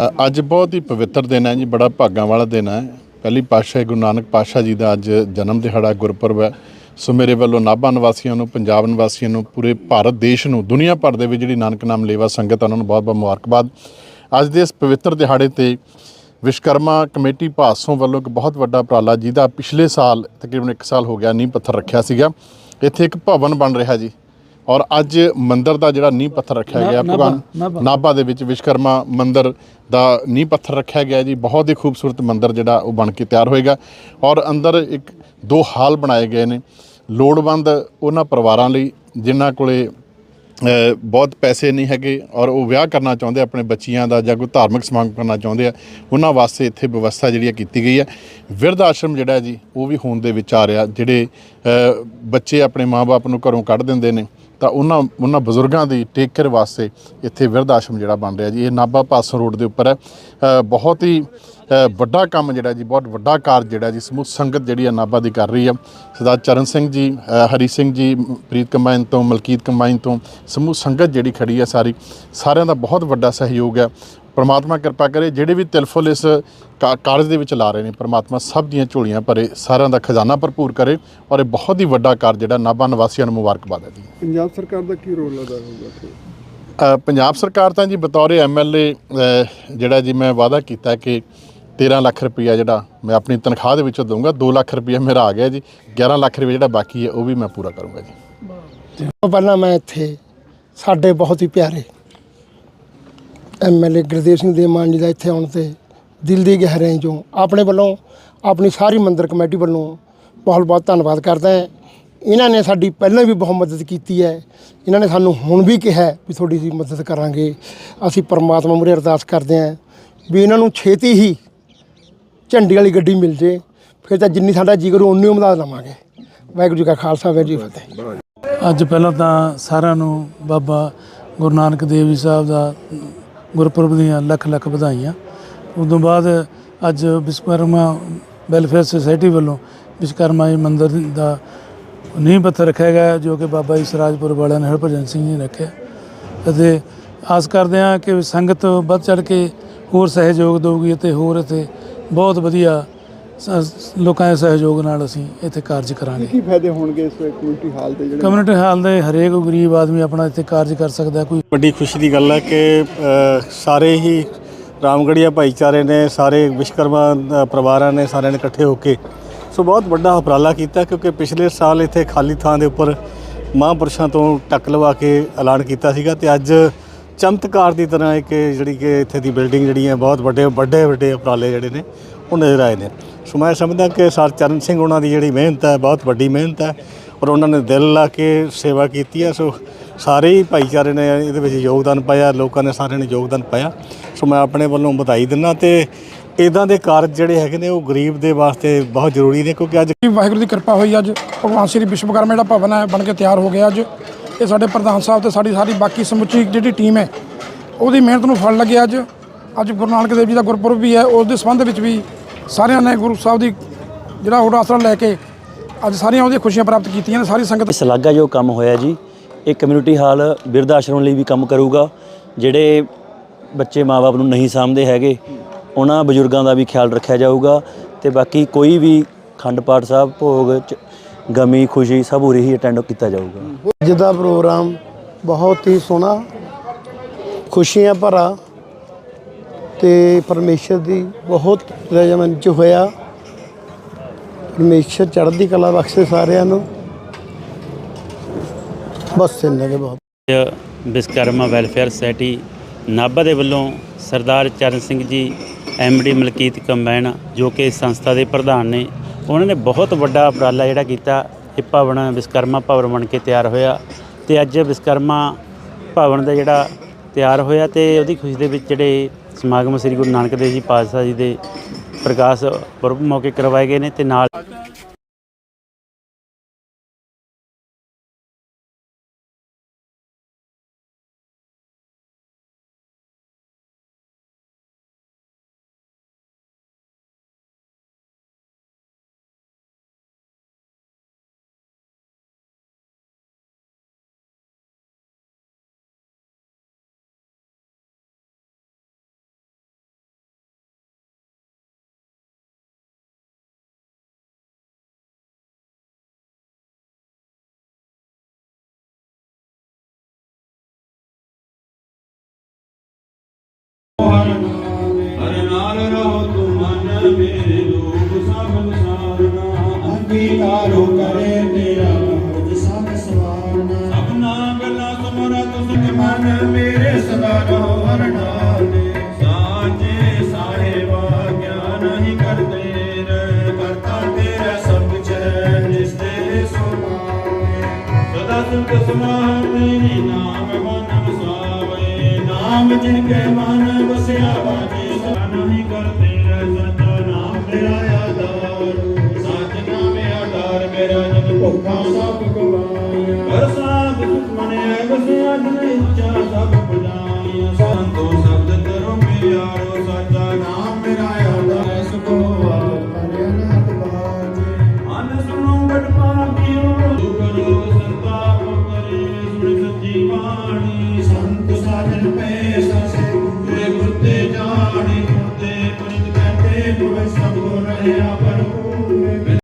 ਅੱਜ ਬਹੁਤ ਹੀ ਪਵਿੱਤਰ ਦਿਨ ਹੈ ਜੀ, ਬੜਾ ਭਾਗਾਂ ਵਾਲਾ ਦਿਨ ਹੈ। ਪਹਿਲੀ ਪਾਤਸ਼ਾਹ ਗੁਰੂ ਨਾਨਕ ਪਾਤਸ਼ਾਹ ਜੀ ਦਾ ਅੱਜ ਜਨਮ ਦਿਹਾੜਾ ਗੁਰਪੁਰਬ ਹੈ। ਸੋ ਮੇਰੇ ਵੱਲੋਂ ਨਾਭਾ ਨਿਵਾਸੀਆਂ ਨੂੰ, ਪੰਜਾਬ ਨਿਵਾਸੀਆਂ ਨੂੰ, ਪੂਰੇ ਭਾਰਤ ਦੇਸ਼ ਨੂੰ, ਦੁਨੀਆ ਭਰ ਦੇ ਵਿੱਚ ਜਿਹੜੀ ਨਾਨਕ ਨਾਮ ਲੇਵਾ ਸੰਗਤ ਹੈ ਉਹਨਾਂ ਨੂੰ ਬਹੁਤ ਬਹੁਤ ਮੁਬਾਰਕਬਾਦ। ਅੱਜ ਦੇ ਇਸ ਪਵਿੱਤਰ ਦਿਹਾੜੇ ਤੇ ਵਿਸ਼ਕਰਮਾ ਕਮੇਟੀ ਭਾਸੋਂ ਵੱਲੋਂ ਇੱਕ ਬਹੁਤ ਵੱਡਾ ਉਪਰਾਲਾ, ਜਿਹਦਾ ਪਿਛਲੇ ਸਾਲ ਤਕਰੀਬਨ 1 ਸਾਲ ਹੋ ਗਿਆ, ਨੀਂਹ ਪੱਥਰ ਰੱਖਿਆ ਸੀਗਾ। ਇੱਥੇ ਇੱਕ ਭਵਨ ਬਣ ਰਿਹਾ ਜੀ। ਔਰ ਅੱਜ ਮੰਦਿਰ ਦਾ ਜਿਹੜਾ ਨੀਂਹ ਪੱਥਰ ਰੱਖਿਆ ਗਿਆ ਭਗਵਾਨ ਨਾਭਾ। ਦੇ ਵਿੱਚ ਵਿਸ਼ਕਰਮਾ ਮੰਦਿਰ ਦਾ ਨੀਂਹ ਪੱਥਰ ਰੱਖਿਆ ਗਿਆ ਜੀ। ਬਹੁਤ ਹੀ ਖੂਬਸੂਰਤ ਮੰਦਿਰ ਜਿਹੜਾ ਉਹ ਬਣ ਕੇ ਤਿਆਰ ਹੋਏਗਾ। ਔਰ ਅੰਦਰ ਇੱਕ ਦੋ ਹਾਲ ਬਣਾਏ ਗਏ ਨੇ। ਲੋੜਵੰਦ ਉਹਨਾਂ ਪਰਿਵਾਰਾਂ ਲਈ ਜਿਨ੍ਹਾਂ ਕੋਲੇ ਬਹੁਤ ਪੈਸੇ ਨਹੀਂ ਹੈਗੇ ਔਰ ਉਹ ਵਿਆਹ ਕਰਨਾ ਚਾਹੁੰਦੇ ਆਪਣੇ ਬੱਚੀਆਂ ਦਾ ਜਾਂ ਕੋਈ ਧਾਰਮਿਕ ਸਮਾਗਮ ਕਰਨਾ ਚਾਹੁੰਦੇ ਆ ਉਹਨਾਂ ਵਾਸਤੇ ਇੱਥੇ ਵਿਵਸਥਾ ਜਿਹੜੀ ਆ ਕੀਤੀ ਗਈ ਹੈ ਵਿਰਧ ਆਸ਼ਰਮ ਜਿਹੜਾ ਜੀ ਉਹ ਵੀ ਹੋਂਦ ਦੇ ਵਿੱਚ ਆ ਜਿਹੜੇ ਬੱਚੇ ਆਪਣੇ ਮਾਪੇ ਨੂੰ ਘਰੋਂ ਕੱਢ ਦਿੰਦੇ ਨੇ। ਤਾਂ ਉਹਨਾਂ ਉਹਨਾਂ ਬਜ਼ੁਰਗਾਂ ਦੀ ਟੇਕ ਕੇਅਰ ਵਾਸਤੇ ਇੱਥੇ ਵਿਰਧ ਆਸ਼ਰਮ ਜਿਹੜਾ ਬਣ ਰਿਹਾ ਜੀ। ਇਹ ਨਾਭਾ ਪਾਸੋਂ ਰੋਡ ਦੇ ਉੱਪਰ ਹੈ। ਬਹੁਤ ਹੀ ਵੱਡਾ ਕੰਮ ਜਿਹੜਾ ਜੀ ਬਹੁਤ ਵੱਡਾ ਕਾਰਜ ਜਿਹੜਾ ਜੀ ਸਮੂਹ ਸੰਗਤ ਜਿਹੜੀ ਆ ਨਾਭਾ ਦੀ ਕਰ ਰਹੀ ਆ। ਸਰਦਾਰ ਚਰਨ ਸਿੰਘ ਜੀ ਹਰੀ ਸਿੰਘ ਜੀ ਪ੍ਰੀਤ ਕੰਬਾਈਨ ਤੋਂ ਮਲਕੀਤ ਕੰਬਾਈਨ ਤੋਂ ਸਮੂਹ ਸੰਗਤ ਜਿਹੜੀ ਖੜੀ ਆ ਸਾਰੀ ਸਾਰਿਆਂ ਦਾ ਬਹੁਤ ਵੱਡਾ ਸਹਿਯੋਗ ਹੈ ਪ੍ਰਮਾਤਮਾ ਕਿਰਪਾ ਕਰੇ ਜਿਹੜੇ ਵੀ ਤਿਲਫੁਲ ਇਸ ਕਾਰਜ ਦੇ ਵਿੱਚ ਲਾ ਰਹੇ ਨੇ ਪ੍ਰਮਾਤਮਾ ਸਭ ਦੀਆਂ ਝੋਲੀਆਂ ਭਰੇ ਸਾਰਿਆਂ ਦਾ ਖਜ਼ਾਨਾ ਭਰਪੂਰ ਕਰੇ ਔਰ ਇਹ ਬਹੁਤ ਹੀ ਵੱਡਾ ਕਾਰਜ ਜਿਹੜਾ ਨਾਭਾ ਨਿਵਾਸੀਆਂ ਨੂੰ ਮੁਬਾਰਕਬਾਦ ਹੈ ਜੀ। ਪੰਜਾਬ ਸਰਕਾਰ ਦਾ ਕੀ ਰੋਲ ਅਦਾ ਹੋਊਗਾ ਪੰਜਾਬ ਸਰਕਾਰ ਤਾਂ ਜੀ ਬਤੌਰ ਐਮਐਲਏ ਜਿਹੜਾ ਜੀ ਮੈਂ ਵਾਅਦਾ ਕੀਤਾ ਕਿ 13 ਲੱਖ ਰੁਪਈਆ ਜਿਹੜਾ ਮੈਂ ਆਪਣੀ ਤਨਖਾਹ ਦੇ ਵਿੱਚੋਂ ਦਊਂਗਾ 2 ਲੱਖ ਰੁਪਈਆ ਮੇਰਾ ਆ ਗਿਆ ਜੀ 11 ਲੱਖ ਰੁਪਈਆ ਜਿਹੜਾ ਬਾਕੀ ਹੈ ਉਹ ਵੀ ਮੈਂ ਪੂਰਾ ਕਰੂੰਗਾ ਜੀ। ਤੋਂ ਪਹਿਲਾਂ ਮੈਂ ਇੱਥੇ ਸਾਡੇ ਬਹੁਤ ਹੀ ਪਿਆਰੇ ਐਮਐਲਏ ਗੁਰਦੇਵ ਸਿੰਘ ਦੇ ਮਾਨ ਜੀ ਦਾ ਇੱਥੇ ਆਉਣ ਤੇ ਦਿਲ ਦੀ ਗਹਿਰਾਈ ਚੋਂ ਆਪਣੇ ਵੱਲੋਂ ਆਪਣੀ ਸਾਰੀ ਮੰਦਰ ਕਮੇਟੀ ਵੱਲੋਂ ਬਹੁਤ ਬਹੁਤ ਧੰਨਵਾਦ ਕਰਦਾ ਹਾਂ। ਇਹਨਾਂ ਨੇ ਸਾਡੀ ਪਹਿਲਾਂ ਵੀ ਬਹੁਤ ਮਦਦ ਕੀਤੀ ਹੈ। ਇਹਨਾਂ ਨੇ ਸਾਨੂੰ ਹੁਣ ਵੀ ਕਿਹਾ ਵੀ ਤੁਹਾਡੀ ਅਸੀਂ ਮਦਦ ਕਰਾਂਗੇ। ਅਸੀਂ ਪਰਮਾਤਮਾ ਮੁਰੇ ਅਰਦਾਸ ਕਰਦੇ ਹਾਂ ਵੀ ਇਹਨਾਂ ਨੂੰ ਛੇਤੀ ਹੀ ਝੰਡੀ ਵਾਲੀ ਗੱਡੀ ਮਿਲ ਜੇ, ਫਿਰ ਤਾਂ ਜਿੰਨੀ ਸਾਡਾ ਜੀ ਕਰੂ ਉਨੀ ਮਦਦ ਲਵਾਂਗੇ। ਵਾਹਿਗੁਰੂ ਜੀ ਕਾ ਖਾਲਸਾ, ਵਾਹਿਗੁਰੂ ਜੀ ਫਤਿਹ। ਅੱਜ ਪਹਿਲਾਂ ਤਾਂ ਸਾਰਿਆਂ ਨੂੰ ਬਾਬਾ ਗੁਰੂ ਨਾਨਕ ਦੇਵ ਜੀ ਸਾਹਿਬ ਦਾ ਗੁਰਪੁਰਬ ਦੀਆਂ ਲੱਖ ਲੱਖ ਵਧਾਈਆਂ। ਉਸ ਤੋਂ ਬਾਅਦ ਅੱਜ ਵਿਸ਼ਵਕਰਮਾ ਵੈਲਫੇਅਰ ਸੁਸਾਇਟੀ ਵੱਲੋਂ ਵਿਸ਼ਵਕਰਮਾ ਜੀ ਮੰਦਿਰ ਦਾ ਨੀਂਹ ਪੱਥਰ ਰੱਖਿਆ ਗਿਆ, ਜੋ ਕਿ ਬਾਬਾ ਜੀ ਸਰਾਜਪੁਰ ਵਾਲਿਆਂ ਨੇ ਹਰਭਜਨ ਸਿੰਘ ਜੀ ਨੇ ਰੱਖਿਆ। ਅਤੇ ਆਸ ਕਰਦੇ ਹਾਂ ਕਿ ਸੰਗਤ ਵੱਧ ਚੜ ਕੇ ਹੋਰ ਸਹਿਯੋਗ ਦੇਊਗੀ ਅਤੇ ਹੋਰ ਇੱਥੇ ਬਹੁਤ ਵਧੀਆ ਸ- ਲੋਕਾਂ ਦੇ ਸਹਿਯੋਗ ਨਾਲ ਅਸੀਂ ਇੱਥੇ ਕਾਰਜ ਕਰਾਂਗੇ ਕੀ ਫਾਇਦੇ ਹੋਣਗੇ ਇਸ ਕਮਿਊਨਿਟੀ ਹਾਲ ਦੇ ਜਿਹੜੇ ਕਮਿਊਨਿਟੀ ਹਾਲ ਦੇ ਹਰੇਕ ਗਰੀਬ ਆਦਮੀ ਆਪਣਾ ਇੱਥੇ ਕਾਰਜ ਕਰ ਸਕਦਾ ਹੈ। ਕੋਈ ਵੱਡੀ ਖੁਸ਼ੀ ਦੀ ਗੱਲ ਹੈ ਕਿ ਅ, ਸਾਰੇ ਹੀ ਰਾਮਗੜੀਆ ਭਾਈਚਾਰੇ ਨੇ ਸਾਰੇ ਵਿਸ਼ਕਰਮਾ ਅ, ਪਰਿਵਾਰਾਂ ਨੇ ਸਾਰਿਆਂ ਨੇ ਇਕੱਠੇ ਹੋ ਕੇ ਸੋ ਬਹੁਤ ਵੱਡਾ ਉਪਰਾਲਾ ਕੀਤਾ ਕਿਉਂਕਿ ਪਿਛਲੇ ਸਾਲ ਇੱਥੇ ਖਾਲੀ ਥਾਂ ਦੇ ਉੱਪਰ ਮਹਾਂਪੁਰਸ਼ਾਂ ਤੋਂ ਟੱਕ ਲਵਾ ਕੇ ਐਲਾਨ ਕੀਤਾ ਸੀਗਾ ਤੇ ਅੱਜ ਚਮਤਕਾਰ ਦੀ ਤਰ੍ਹਾਂ ਇੱਕ ਜਿਹੜੀ ਕਿ ਇੱਥੇ ਦੀ ਬਿਲਡਿੰਗ ਜਿਹੜੀ ਹੈ, ਬਹੁਤ ਵੱਡੇ ਵੱਡੇ ਵੱਡੇ ਉਪਰਾਲੇ ਜਿਹੜੇ ਨੇ, ਉਹ ਨਜ਼ਰ ਆਏ ਨੇ। ਸੋ ਮੈਂ ਸਮਝਦਾ ਕਿ ਸਰ ਚਰਨ ਸਿੰਘ ਉਹਨਾਂ ਦੀ ਜਿਹੜੀ ਮਿਹਨਤ ਹੈ, ਬਹੁਤ ਵੱਡੀ ਮਿਹਨਤ ਹੈ ਔਰ ਉਹਨਾਂ ਨੇ ਦਿਲ ਲਾ ਕੇ ਸੇਵਾ ਕੀਤੀ ਹੈ। ਸੋ ਸਾਰੇ ਹੀ ਭਾਈਚਾਰੇ ਨੇ ਇਹਦੇ ਵਿੱਚ ਯੋਗਦਾਨ ਪਾਇਆ, ਲੋਕਾਂ ਨੇ ਸਾਰਿਆਂ ਨੇ ਯੋਗਦਾਨ ਪਾਇਆ। ਸੋ ਮੈਂ ਆਪਣੇ ਵੱਲੋਂ ਵਧਾਈ ਦਿੰਦਾ ਤੇ ਇਦਾਂ ਦੇ ਕਾਰਜ ਜਿਹੜੇ ਹੈਗੇ ਨੇ, ਉਹ ਗਰੀਬ ਦੇ ਵਾਸਤੇ ਬਹੁਤ ਜ਼ਰੂਰੀ ਨੇ ਕਿਉਂਕਿ ਅੱਜ ਵਾਹਿਗੁਰੂ ਦੀ ਕਿਰਪਾ ਹੋਈ ਅੱਜ। ਭਗਵਾਨ ਸ੍ਰੀ ਵਿਸ਼ਵਕਰਮਾ ਜਿਹੜਾ ਭਵਨ ਹੈ, ਬਣ ਕੇ ਤਿਆਰ ਹੋ ਗਿਆ ਅੱਜ। ਇਹ ਸਾਡੇ ਪ੍ਰਧਾਨ ਸਾਹਿਬ ਤੇ ਸਾਡੀ ਸਾਰੀ ਬਾਕੀ ਸਮੁੱਚੀ ਜਿਹੜੀ ਟੀਮ ਹੈ, ਉਹਦੀ ਮਿਹਨਤ ਨੂੰ ਫਲ ਲੱਗਿਆ ਅੱਜ। ਅੱਜ ਗੁਰੂ ਨਾਨਕ ਦੇਵ ਜੀ ਦਾ ਗੁਰਪੁਰਬ ਵੀ ਹੈ, ਉਸ ਦੇ ਸੰਬੰਧ ਵਿੱਚ ਵੀ ਸਾਰਿਆਂ ਨੇ ਗੁਰੂ ਸਾਹਿਬ ਦੀ ਜਿਹੜਾ ਹੋਰ ਆਸਰਾ ਲੈ ਕੇ ਅੱਜ ਸਾਰੀਆਂ ਉਹਦੀਆਂ ਖੁਸ਼ੀਆਂ ਪ੍ਰਾਪਤ ਕੀਤੀਆਂ ਨੇ, ਸਾਰੀ ਸੰਗਤ ਸ਼ਲਾਘਾ ਜੋ ਕੰਮ ਹੋਇਆ ਜੀ। ਇਹ ਕਮਿਊਨਿਟੀ ਹਾਲ ਬਿਰਧ ਆਸ਼ਰਮ ਲਈ ਵੀ ਕੰਮ ਕਰੂਗਾ, ਜਿਹੜੇ ਬੱਚੇ ਮਾਪੇ ਨੂੰ ਨਹੀਂ ਸਾਂਭਦੇ ਹੈਗੇ, ਉਹਨਾਂ ਬਜ਼ੁਰਗਾਂ ਦਾ ਵੀ ਖਿਆਲ ਰੱਖਿਆ ਜਾਊਗਾ ਤੇ ਬਾਕੀ ਕੋਈ ਵੀ ਖੰਡ ਪਾਠ ਸਾਹਿਬ, ਭੋਗ ਚ ਗਮੀ ਖੁਸ਼ੀ ਸਭ ਉਰੇ ਹੀ ਅਟੈਂਡ ਕੀਤਾ ਜਾਊਗਾ। ਅੱਜ ਦਾ ਪ੍ਰੋਗਰਾਮ ਬਹੁਤ ਹੀ ਸੋਹਣਾ ਖੁਸ਼ੀਆਂ ਭਰਾ ਤੇ ਪਰਮੇਸ਼ਰ ਦੀ ਬਹੁਤ ਰਜਮੰਚ ਹੋਇਆ। ਪਰਮੇਸ਼ਰ ਚੜ੍ਹਦੀ ਕਲਾ ਬਖਸ਼ੇ ਸਾਰਿਆਂ ਨੂੰ। ਬਸ ਇੰਨਾ ਕੇ ਬਹੁਤ। ਵਿਸ਼ਕਰਮਾ ਵੈਲਫੇਅਰ ਸੁਸਾਇਟੀ ਨਾਭਾ ਦੇ ਵੱਲੋਂ ਸਰਦਾਰ ਚਰਨ ਸਿੰਘ ਜੀ ਐਮਡੀ ਮਲਕੀਤ ਕੰਬਾਈਨ ਜੋ ਕਿ ਇਸ ਸੰਸਥਾ ਦੇ ਪ੍ਰਧਾਨ ਨੇ ਉਹਨਾਂ ਨੇ ਬਹੁਤ ਵੱਡਾ ਉਪਰਾਲਾ ਜਿਹੜਾ ਕੀਤਾ। ਇਹ ਭਵਨ ਵਿਸ਼ਕਰਮਾ ਭਵਨ ਬਣ ਕੇ ਤਿਆਰ ਹੋਇਆ ਤੇ ਅੱਜ ਵਿਸ਼ਕਰਮਾ ਭਵਨ ਦਾ ਜਿਹੜਾ ਤਿਆਰ ਹੋਇਆ ਤੇ ਉਹਦੀ ਖੁਸ਼ੀ ਦੇ ਵਿੱਚ ਜਿਹੜੇ ਸਮਾਗਮ ਸ੍ਰੀ ਗੁਰੂ ਨਾਨਕ ਦੇਵ ਜੀ ਪਾਤਸ਼ਾਹ ਜੀ ਦੇ ਪ੍ਰਕਾਸ਼ ਪੁਰਬ ਮੌਕੇ ਕਰਵਾਏ ਗਏ ਨੇ ਤੇ ਨਾਲ ਹਰ ਨਾਲ ਰਹੋ ਤੁਮ ਮਨ ਮੇਰੇ ਲੋਕ ਸਭ ਵਿਸਾਰਨਾ ਅੰਗੀਕਾਰੋ ਕਰੇ ਤੇਰਾ ਮਰਦ ਸਭ ਸਵਾਰਨਾ। ਸਭਨਾ ਗੱਲਾਂ ਸਮਰਤ ਸੁਖ ਮਨ ਮੇਰੇ ਸਦਾ ਰਹੋ ਹਰ ਨਾਲੇ। ਸਾਹਿਬਾ ਗਿਆਨ ਹੀ ਕਰਦੇ ਰਹਿ। ਕਰਤਾ ਤੇਰਾ ਸਭ ਹੈ ਜਿਸ ਤੇ ਸਦਾ ਨਾਮ ਮਨ ਵਸਾਵੇ। ਨਾਮ ਜਿਨ ਕੇ ਮਨ ਵਸਿਆ ਇੱਛਾ ਸਭ